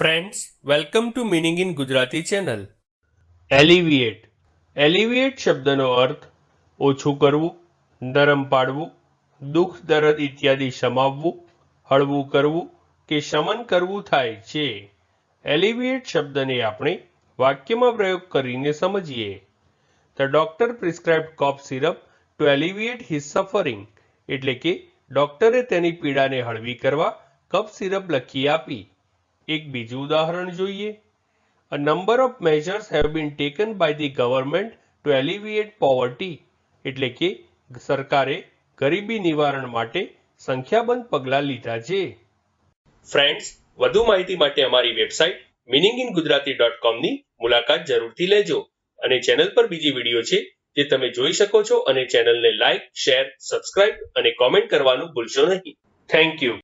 Friends welcome to meaning in Gujarati channel alleviate alleviate શબ્દનો અર્થ ઓછું કરવું, નરમ પાડવું, દુઃખ, દર્દ ઇત્યાદિ સમાવવું, હળવું કરવું કે શમન કરવું થાય છે. એલિવિએટ શબ્દને આપણે વાક્યમાં પ્રયોગ કરીને સમજીએ. The doctor prescribed cough syrup to alleviate his suffering એટલે કે ડોક્ટરે તેની પીડાને હળવી કરવા કફ સિરપ લખી આપી. એક બીજું ઉદાહરણ જોઈએ. A number of measures have been taken by the government to alleviate poverty, એટલે કે સરકારે ગરીબી નિવારણ માટે સંખ્યાબંધ પગલાં લીધા છે. ફ્રેન્ડ્સ વધુ માહિતી માટે અમારી website meaning in Gujarati dot કોમની મુલાકાત જરૂરથી લેજો અને ચેનલ પર બીજી વીડિયો છે જે તમે જોઈ શકો છો અને ચેનલને લાઇક શેર સબસ્ક્રાઇબ અને કોમેન્ટ કરવાનું ભૂલશો નહીં. Thank you